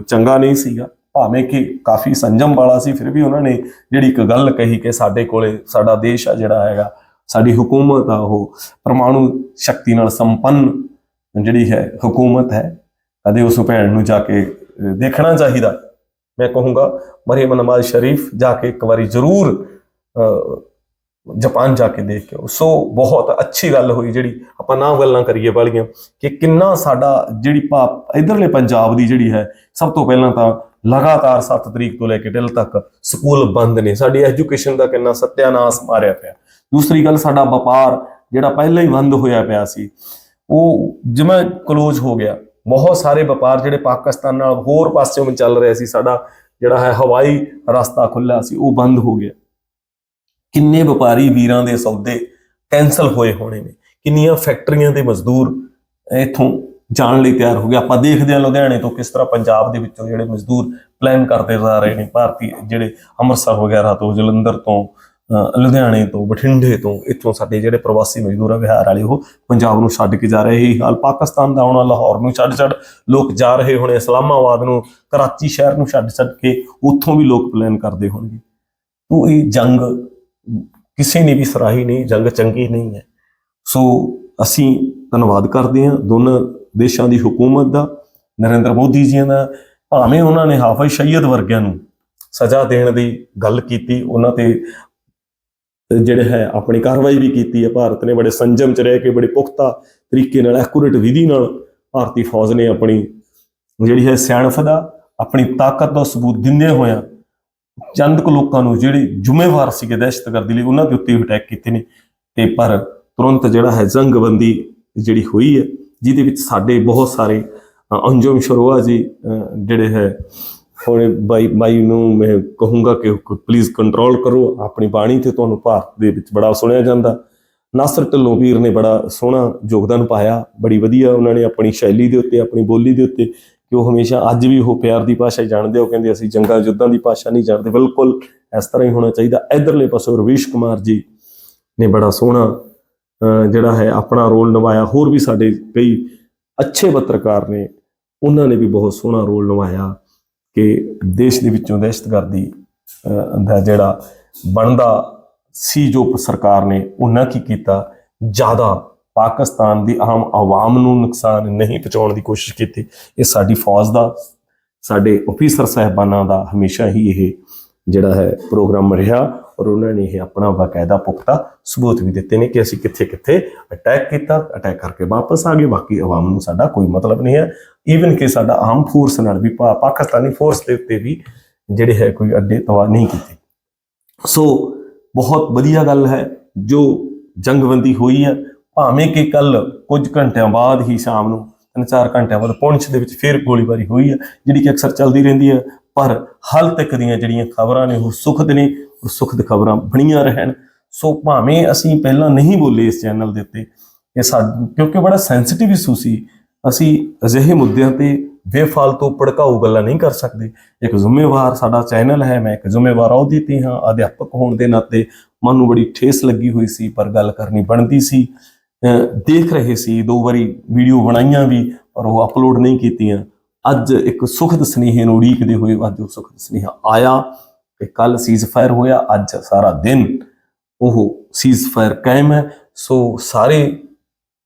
A: ਚੰਗਾ ਨਹੀਂ ਸੀਗਾ। ਭਾਵੇਂ ਕਿ ਕਾਫੀ ਸੰਜਮ ਵਾਲਾ ਸੀ ਫਿਰ ਵੀ ਉਹਨਾਂ ਨੇ ਜਿਹੜੀ ਇੱਕ ਗੱਲ ਕਹੀ ਕਿ ਸਾਡੇ ਕੋਲੇ ਸਾਡਾ ਦੇਸ਼ ਆ ਜਿਹੜਾ ਹੈਗਾ ਸਾਡੀ ਹਕੂਮਤ ਆ ਉਹ ਪਰਮਾਣੂ ਸ਼ਕਤੀ ਨਾਲ ਸੰਪੰਨ ਜਿਹੜੀ ਹੈ ਹਕੂਮਤ ਹੈ ਕਦੇ ਉਸ ਭੈਣ ਨੂੰ ਜਾ ਕੇ ਦੇਖਣਾ ਚਾਹੀਦਾ। ਮੈਂ ਕਹੂੰਗਾ ਮਰੀਮ ਨਵਾਜ਼ ਸ਼ਰੀਫ ਜਾ ਕੇ ਇੱਕ ਵਾਰੀ ਜ਼ਰੂਰ ਅਹ, ਜਾਪਾਨ ਜਾ ਕੇ ਦੇਖ ਕੇ ਆਓ। ਸੋ ਬਹੁਤ ਅੱਛੀ ਗੱਲ ਹੋਈ ਜਿਹੜੀ ਆਪਾਂ ਨਾ ਗੱਲਾਂ ਕਰੀਏ ਵਾਲੀਆਂ ਕਿ ਕਿੰਨਾ ਸਾਡਾ ਜਿਹੜੀ ਭਾਪ ਇਧਰਲੇ ਪੰਜਾਬ ਦੀ ਜਿਹੜੀ ਹੈ, ਸਭ ਤੋਂ ਪਹਿਲਾਂ ਤਾਂ ਲਗਾਤਾਰ 7 ਤਰੀਕ ਤੋਂ ਲੈ ਕੇ ਦਿਲ ਤੱਕ ਸਕੂਲ ਬੰਦ ਨੇ। ਸਾਡੀ ਐਜੂਕੇਸ਼ਨ ਦਾ ਕਿੰਨਾ ਸਤਿਆਨਾਸ਼ ਮਾਰਿਆ ਪਿਆ। ਦੂਸਰੀ ਗੱਲ, ਸਾਡਾ ਵਪਾਰ ਜਿਹੜਾ ਪਹਿਲਾਂ ਹੀ ਬੰਦ ਹੋਇਆ ਪਿਆ ਸੀ, ਉਹ ਜਿਵੇਂ ਕਲੋਜ਼ ਹੋ ਗਿਆ। ਬਹੁਤ ਸਾਰੇ ਵਪਾਰ ਜਿਹੜੇ ਪਾਕਿਸਤਾਨ ਨਾਲ ਹੋਰ ਪਾਸਿਓਂ ਚੱਲ ਰਹੇ ਸੀ, ਸਾਡਾ ਜਿਹੜਾ ਹੈ ਹਵਾਈ ਰਸਤਾ ਖੁੱਲਾ ਸੀ, ਉਹ ਬੰਦ ਹੋ ਗਿਆ। ਕਿੰਨੇ ਵਪਾਰੀ ਵੀਰਾਂ ਦੇ ਸੌਦੇ ਕੈਨਸਲ ਹੋਏ ਹੋਣੇ ਨੇ, ਕਿੰਨੀਆਂ ਫੈਕਟਰੀਆਂ ਦੇ ਮਜ਼ਦੂਰ ਇੱਥੋਂ ਜਾਣ ਲਈ ਤਿਆਰ ਹੋ ਗਏ। ਆਪਾਂ ਦੇਖਦੇ ਹਾਂ ਲੁਧਿਆਣੇ ਤੋਂ ਕਿਸ ਤਰ੍ਹਾਂ ਪੰਜਾਬ ਦੇ ਵਿੱਚੋਂ ਜਿਹੜੇ ਮਜ਼ਦੂਰ ਪਲਾਨ ਕਰਦੇ ਜਾ ਰਹੇ ਨੇ। ਭਾਰਤੀ ਜਿਹੜੇ ਅੰਮ੍ਰਿਤਸਰ ਵਗੈਰਾ ਤੋਂ, ਜਲੰਧਰ ਤੋਂ ਲੁਧਿਆਣੇ ਤੋਂ, ਬਠਿੰਡੇ ਤੋਂ ਇੱਥੋਂ ਸਾਡੇ ਜਿਹੜੇ ਪ੍ਰਵਾਸੀ ਮਜ਼ਦੂਰ ਆ ਬਿਹਾਰ ਵਾਲੇ, ਉਹ ਪੰਜਾਬ ਨੂੰ ਛੱਡ ਕੇ ਜਾ ਰਹੇ ਇਹੀ ਹਾਲ ਪਾਕਿਸਤਾਨ ਦਾ ਆਉਣਾ ਲਾਹੌਰ ਨੂੰ ਛੱਡ ਛੱਡ ਲੋਕ ਜਾ ਰਹੇ ਹੋਣੇ, ਇਸਲਾਮਾਬਾਦ ਨੂੰ, ਕਰਾਚੀ ਸ਼ਹਿਰ ਨੂੰ ਛੱਡ ਛੱਡ ਕੇ ਉੱਥੋਂ ਵੀ ਲੋਕ ਪਲਾਨ ਕਰਦੇ ਹੋਣਗੇ। ਉਹ ਇਹ ਜੰਗ ਕਿਸੇ ਨੇ ਵੀ ਸਰਾਹੀ ਨਹੀਂ, ਜੰਗ ਚੰਗੀ ਨਹੀਂ ਹੈ। ਸੋ ਅਸੀਂ ਧੰਨਵਾਦ ਕਰਦੇ ਹਾਂ ਦੋਨਾਂ ਦੇਸ਼ਾਂ ਦੀ ਹਕੂਮਤ ਦਾ, ਨਰਿੰਦਰ ਮੋਦੀ ਜੀ ਦਾ, ਭਾਵੇਂ ਉਹਨਾਂ ਨੇ ਹਾਫਿਜ਼ ਸਈਦ ਵਰਗਿਆਂ ਨੂੰ ਸਜ਼ਾ ਦੇਣ ਦੀ ਗੱਲ ਕੀਤੀ, ਉਹਨਾਂ ਤੇ ਜਿਹੜੇ ਹੈ ਆਪਣੀ ਕਾਰਵਾਈ ਵੀ ਕੀਤੀ ਹੈ। ਭਾਰਤ ਨੇ ਬੜੇ ਸੰਜਮ ਚ ਰਹਿ ਕੇ ਬੜੇ ਪੁਖਤਾ ਤਰੀਕੇ ਨਾਲ ਐਕੂਰੇਟ ਵਿਧੀ ਨਾਲ ਭਾਰਤੀ ਫੌਜ ਨੇ ਆਪਣੀ ਜਿਹੜੀ ਹੈ ਸਿਆਣਪ ਦਾ, ਆਪਣੀ ਤਾਕਤ ਦਾ ਸਬੂਤ ਦਿੰਦੇ ਹੋਇਆਂ ਚੰਦ ਕੁ ਲੋਕਾਂ ਨੂੰ ਜਿਹੜੇ ਜ਼ਿੰਮੇਵਾਰ ਸੀਗੇ ਦਹਿਸ਼ਤਗਰਦੀ ਲਈ ਉਹਨਾਂ ਦੇ ਉੱਤੇ ਅਟੈਕ ਕੀਤੇ ਨੇ। ਤੇ ਪਰ ਤੁਰੰਤ ਜਿਹੜਾ ਹੈ ਜੰਗਬੰਦੀ ਜਿਹੜੀ ਹੋਈ ਹੈ ਜਿਹਦੇ ਵਿੱਚ ਸਾਡੇ ਬਹੁਤ ਸਾਰੇ ਅ, ਅੰਜੁਮ ਸ਼ਰੋਆ ਜੀ ਜਿਹੜੇ ਹੈ ਹੁਣ ਬਾਈ ਬਾਈ ਨੂੰ ਮੈਂ ਕਹੂੰਗਾ ਕਿ ਪਲੀਜ਼ ਕੰਟਰੋਲ ਕਰੋ ਆਪਣੀ ਬਾਣੀ ਤੇ ਤੁਹਾਨੂੰ ਭਾਰਤ ਦੇ ਵਿੱਚ ਬੜਾ ਸੁਣਿਆ ਜਾਂਦਾ। ਨਾਸਰ ਢਿੱਲੋਂ ਵੀਰ ਨੇ ਬੜਾ ਸੋਹਣਾ ਯੋਗਦਾਨ ਪਾਇਆ ਬੜੀ ਵਧੀਆ ਉਹਨਾਂ ਨੇ ਆਪਣੀ ਸ਼ੈਲੀ ਦੇ ਉੱਤੇ ਆਪਣੀ ਬੋਲੀ ਦੇ ਉੱਤੇ ਕਿ ਉਹ ਹਮੇਸ਼ਾ ਅੱਜ ਵੀ ਉਹ ਪਿਆਰ ਦੀ ਭਾਸ਼ਾ ਹੀ ਜਾਣਦੇ ਉਹ ਕਹਿੰਦੇ ਅਸੀਂ ਜੰਗਾਂ ਯੁੱਧਾਂ ਦੀ ਭਾਸ਼ਾ ਨਹੀਂ ਜਾਣਦੇ। ਬਿਲਕੁਲ ਇਸ ਤਰ੍ਹਾਂ ਹੀ ਹੋਣਾ ਚਾਹੀਦਾ। ਇਧਰਲੇ ਪਾਸੋਂ ਰਵੀਸ਼ ਕੁਮਾਰ ਜੀ ਨੇ ਬੜਾ ਸੋਹਣਾ ਜਿਹੜਾ ਹੈ ਆਪਣਾ ਰੋਲ ਨਿਭਾਇਆ। ਹੋਰ ਵੀ ਸਾਡੇ ਕਈ ਅੱਛੇ ਪੱਤਰਕਾਰ ਨੇ। ਉਹਨਾਂ ਨੇ ਵੀ ਬਹੁਤ ਸੋਹਣਾ ਰੋਲ ਨਿਭਾਇਆ ਕਿ ਦੇਸ਼ ਦੇ ਵਿੱਚੋਂ ਦਹਿਸ਼ਤਗਰਦੀ ਦਾ ਜਿਹੜਾ ਬਣਦਾ ਸੀ ਜੋ ਸਰਕਾਰ ਨੇ ਉਹਨਾਂ ਕੀ ਕੀਤਾ, ਜ਼ਿਆਦਾ ਪਾਕਿਸਤਾਨ ਦੀ ਆਮ ਆਵਾਮ ਨੂੰ ਨੁਕਸਾਨ ਨਹੀਂ ਪਹੁੰਚਾਉਣ ਦੀ ਕੋਸ਼ਿਸ਼ ਕੀਤੀ, ਇਹ ਸਾਡੀ ਫੌਜ ਦਾ, ਸਾਡੇ ਅਫੀਸਰ ਸਾਹਿਬਾਨਾਂ ਦਾ ਹਮੇਸ਼ਾ ਹੀ ਇਹ ਜਿਹੜਾ ਹੈ ਪ੍ਰੋਗਰਾਮ ਰਿਹਾ ਔਰ ਉਹਨਾਂ ਨੇ ਇਹ ਆਪਣਾ ਬਕਾਇਦਾ ਪੁਖਤਾ ਸਬੂਤ ਵੀ ਦਿੱਤੇ ਨੇ ਕਿ ਅਸੀਂ ਕਿੱਥੇ ਕਿੱਥੇ ਅਟੈਕ ਕੀਤਾ ਅਟੈਕ ਕਰਕੇ ਵਾਪਸ ਆ ਗਏ, ਬਾਕੀ ਆਵਾਮ ਨੂੰ ਸਾਡਾ ਕੋਈ ਮਤਲਬ ਨਹੀਂ ਹੈ। ਈਵਨ ਕਿ ਸਾਡਾ ਆਮ ਫੋਰਸ ਨਾਲ ਵੀ ਪਾਕਿਸਤਾਨੀ ਫੋਰਸ ਦੇ ਉੱਤੇ ਵੀ ਜਿਹੜੇ ਹੈ ਕੋਈ ਅੱਡੇ ਤਵਾ ਨਹੀਂ ਕੀਤੇ। ਸੋ ਬਹੁਤ ਵਧੀਆ ਗੱਲ ਹੈ, ਜੋ ਜੰਗਬੰਦੀ ਹੋਈ ਹੈ ਭਾਵੇਂ ਕਿ ਕੱਲ ਕੁਝ ਘੰਟਿਆਂ ਬਾਅਦ ਹੀ ਸ਼ਾਮ ਨੂੰ ਤਿੰਨ ਚਾਰ ਘੰਟਿਆਂ ਬਾਅਦ ਪੁੰਛ ਦੇ ਵਿੱਚ ਫਿਰ ਗੋਲੀਬਾਰੀ ਹੋਈ ਹੈ ਜਿਹੜੀ ਕਿ ਅਕਸਰ ਚੱਲਦੀ ਰਹਿੰਦੀ ਹੈ ਪਰ ਹਾਲ ਤੱਕ ਦੀਆਂ ਜਿਹੜੀਆਂ ਖਬਰਾਂ ਨੇ ਉਹ ਸੁਖਦ ਨੇ ਔਰ ਸੁਖਦ ਖਬਰਾਂ ਬਣੀਆਂ ਰਹਿਣ। ਸੋ ਭਾਵੇਂ ਅਸੀਂ ਪਹਿਲਾਂ ਨਹੀਂ ਬੋਲੇ ਇਸ ਚੈਨਲ ਦੇ ਉੱਤੇ, ਇਹ ਸਾ, ਕਿਉਂਕਿ ਬੜਾ ਸੈਂਸਿਟਿਵ ਇਸ਼ੂ ਸੀ। ਅਸੀਂ ਅਜਿਹੇ ਮੁੱਦਿਆਂ ਤੇ ਬੇਫਾਲਤੂ ਭੜਕਾਊ ਗੱਲਾਂ ਨਹੀਂ ਕਰ ਸਕਦੇ। ਇੱਕ ਜ਼ਿੰਮੇਵਾਰ ਸਾਡਾ ਚੈਨਲ ਹੈ, ਮੈਂ ਇੱਕ ਜ਼ਿੰਮੇਵਾਰ ਅਹੁਦੇ ਤੇ ਹਾਂ, ਅਧਿਆਪਕ ਹੋਣ ਦੇ ਨਾਤੇ ਮਨ ਨੂੰ ਬੜੀ ਠੇਸ ਲੱਗੀ ਹੋਈ ਸੀ, ਪਰ ਗੱਲ ਕਰਨੀ ਬਣਦੀ ਸੀ। ਦੇਖ ਰਹੇ ਸੀ, ਦੋ ਵਾਰੀ ਵੀਡੀਓ ਬਣਾਈਆਂ ਵੀ, ਪਰ ਉਹ ਅਪਲੋਡ ਨਹੀਂ ਕੀਤੀਆਂ। ਅੱਜ ਇੱਕ ਸੁਖਦ ਸੁਨੇਹੇ ਨੂੰ ਉਡੀਕਦੇ ਹੋਏ ਅੱਜ ਉਹ ਸੁਖਦ ਸੁਨੇਹਾ ਆਇਆ ਕਿ ਕੱਲ ਸੀਜ਼ ਫਾਇਰ ਹੋਇਆ, ਅੱਜ ਸਾਰਾ ਦਿਨ ਉਹ ਸੀਜ਼ ਫਾਇਰ ਕਾਇਮ ਹੈ। ਸੋ ਸਾਰੇ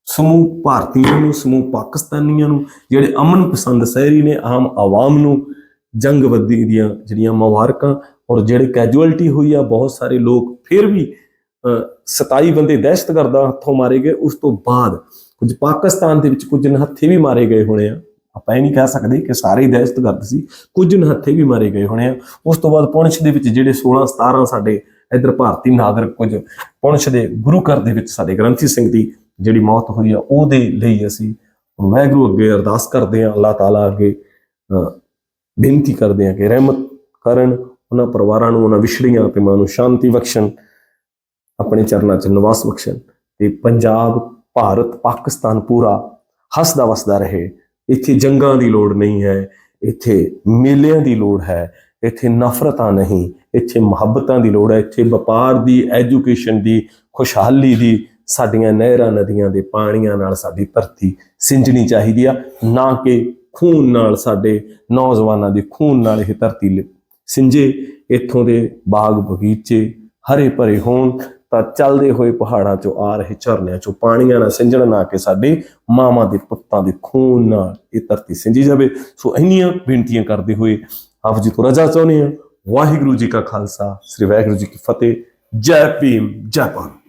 A: ਸਮੂਹ ਭਾਰਤੀਆਂ ਨੂੰ, ਸਮੂਹ ਪਾਕਿਸਤਾਨੀਆਂ ਨੂੰ, ਜਿਹੜੇ ਅਮਨ ਪਸੰਦ ਸ਼ਹਿਰੀ ਨੇ, ਆਮ ਆਵਾਮ ਨੂੰ ਜੰਗਬੰਦੀ ਦੀਆਂ ਜਿਹੜੀਆਂ ਮੁਬਾਰਕਾਂ ਔਰ ਜਿਹੜੇ ਕੈਜੂਅਲਟੀ ਹੋਈ ਆ, ਬਹੁਤ ਸਾਰੇ ਲੋਕ ਫਿਰ ਵੀ 27 ਬੰਦੇ ਦਹਿਸ਼ਤਗਰਦਾਂ ਹੱਥੋਂ ਮਾਰੇ ਗਏ। ਉਸ ਤੋਂ ਬਾਅਦ ਕੁਝ ਪਾਕਿਸਤਾਨ ਦੇ ਵਿੱਚ ਕੁਝ ਨਹੱਥੇ ਵੀ ਮਾਰੇ ਗਏ ਹੋਣੇ ਆ। ਆਪਾਂ ਇਹ ਨਹੀਂ ਕਹਿ ਸਕਦੇ ਕਿ ਸਾਰੇ ਹੀ ਦਹਿਸ਼ਤਗਰਦ ਸੀ। ਕੁਝ ਨਹੱਥੇ ਵੀ ਮਾਰੇ ਗਏ ਹੋਣੇ ਆ। ਉਸ ਤੋਂ ਬਾਅਦ ਪੁੰਛ ਦੇ ਵਿੱਚ ਜਿਹੜੇ 16 17 ਸਾਡੇ ਇਧਰ ਭਾਰਤੀ ਨਾਗਰਿਕ ਕੁਝ ਪੁੰਛ ਦੇ ਗੁਰੂ ਘਰ ਦੇ ਵਿੱਚ ਸਾਡੇ ਗ੍ਰੰਥੀ ਸਿੰਘ ਦੀ ਜਿਹੜੀ ਮੌਤ ਹੋਈ ਆ ਉਹਦੇ ਲਈ ਅਸੀਂ ਵਾਹਿਗੁਰੂ ਅੱਗੇ ਅਰਦਾਸ ਕਰਦੇ ਆ ਅੱਲਾਹ ਤਾਲਾ ਅੱਗੇ ਅ, ਬੇਨਤੀ ਕਰਦੇ ਆ ਕਿ ਰਹਿਮਤ ਕਰਨ ਉਹਨਾਂ ਪਰਿਵਾਰਾਂ ਨੂੰ ਉਹਨਾਂ ਵਿਛੜੀਆਂ ਆਤਮਾਂ ਨੂੰ ਸ਼ਾਂਤੀ ਬਖਸ਼ਣ। ਆਪਣੇ ਚਰਨਾਂ 'ਚ ਨਿਵਾਸ ਬਖਸ਼ਣ ਤੇ ਪੰਜਾਬ, ਭਾਰਤ, ਪਾਕਿਸਤਾਨ ਪੂਰਾ ਹੱਸਦਾ ਵਸਦਾ ਰਹੇ। ਇੱਥੇ ਜੰਗਾਂ ਦੀ ਲੋੜ ਨਹੀਂ ਹੈ, ਇੱਥੇ ਮੇਲਿਆਂ ਦੀ ਲੋੜ ਹੈ, ਇੱਥੇ ਨਫ਼ਰਤਾਂ ਨਹੀਂ, ਇੱਥੇ ਮੁਹੱਬਤਾਂ ਦੀ ਲੋੜ ਹੈ, ਇੱਥੇ ਵਪਾਰ ਦੀ, ਐਜੂਕੇਸ਼ਨ ਦੀ, ਖੁਸ਼ਹਾਲੀ ਦੀ, ਸਾਡੀਆਂ ਨਹਿਰਾਂ ਨਦੀਆਂ ਦੇ ਪਾਣੀਆਂ ਨਾਲ ਸਾਡੀ ਧਰਤੀ ਸਿੰਜਣੀ ਚਾਹੀਦੀ ਆ, ਨਾ ਕਿ ਖੂਨ ਨਾਲ ਸਾਡੇ ਨੌਜਵਾਨਾਂ ਦੇ ਖੂਨ ਨਾਲ ਇਹ ਧਰਤੀ ਲਿ- ਸਿੰਜੇ, ਇੱਥੋਂ ਦੇ ਬਾਗ ਬਗੀਚੇ ਹਰੇ ਭਰੇ ਹੋਣ ਤਾਂ ਚੱਲਦੇ ਹੋਏ ਪਹਾੜਾਂ ਚੋਂ ਆ ਰਹੇ ਝਰਨਿਆਂ ਚੋਂ ਪਾਣੀਆਂ ਨਾਲ ਸਿੰਜਣ ਨਾ ਕਿ ਸਾਡੇ ਮਾਵਾਂ ਦੇ ਪੁੱਤਾਂ ਦੇ ਖੂਨ ਨਾਲ ਇਹ ਧਰਤੀ ਸਿੰਜੀ ਜਾਵੇ। ਸੋ ਇੰਨੀਆਂ ਬੇਨਤੀਆਂ ਕਰਦੇ ਹੋਏ ਆਪ ਜੀ ਤੋਂ ਰਜਾ ਚਾਹੁੰਦੇ ਹਾਂ। ਵਾਹਿਗੁਰੂ ਜੀ ਕਾ ਖਾਲਸਾ, ਸ੍ਰੀ ਵਾਹਿਗੁਰੂ ਜੀ ਕੀ ਫਤਿਹ। ਜੈ ਭੀਮ, ਜੈ ਭਾਰਤ।